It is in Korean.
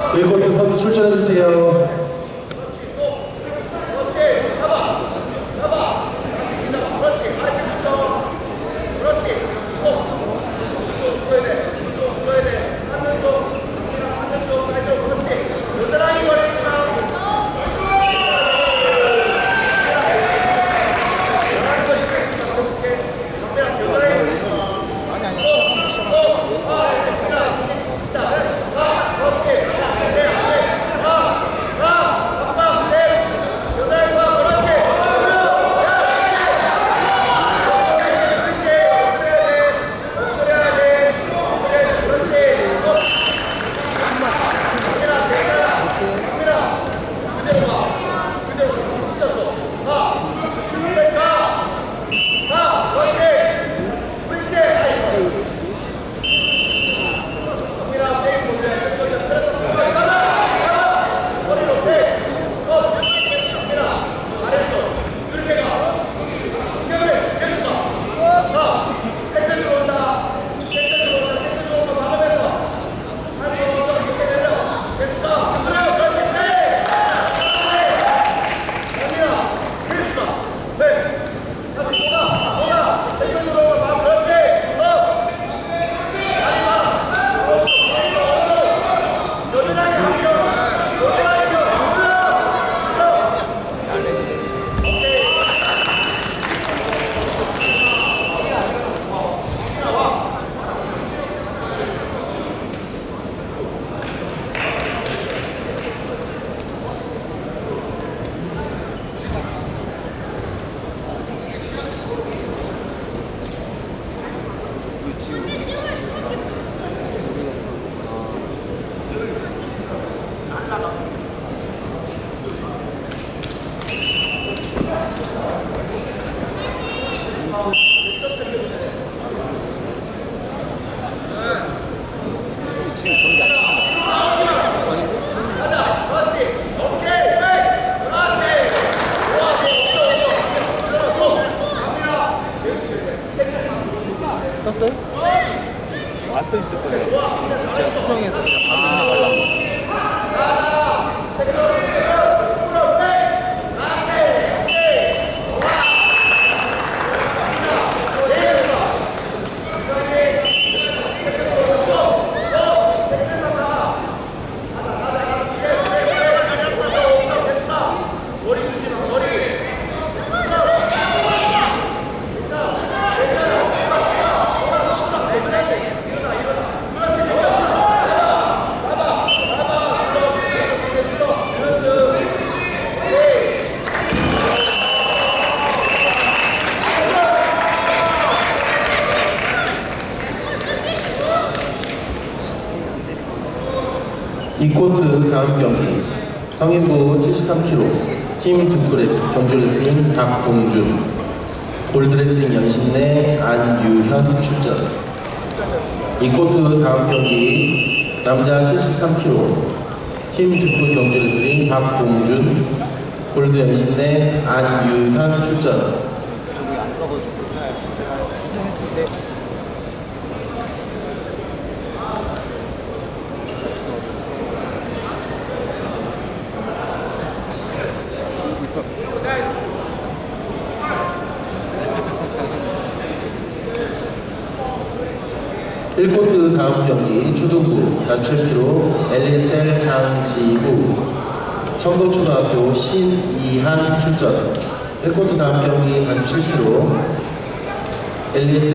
1코트 선수 출전해주세요. 떴어요? 안 떠 있을 거예요. 제가 수정해서 이코트 다음 경기 성인부 73kg 팀 두클레스 경주레슬링 박동준. 골드레슬링 연신내 안유현 출전. 이코트 다음 경기 남자 73kg 팀 두클 경주레슬링 박동준 골드 연신내 안유현 출전 저기 안 떠가지고 제가 수정했을 때 일코트 다음 경기 초등부 47kg LSL 장지우 청동초등학교 신이한 출전. 1코트 다음 경기 47kg LS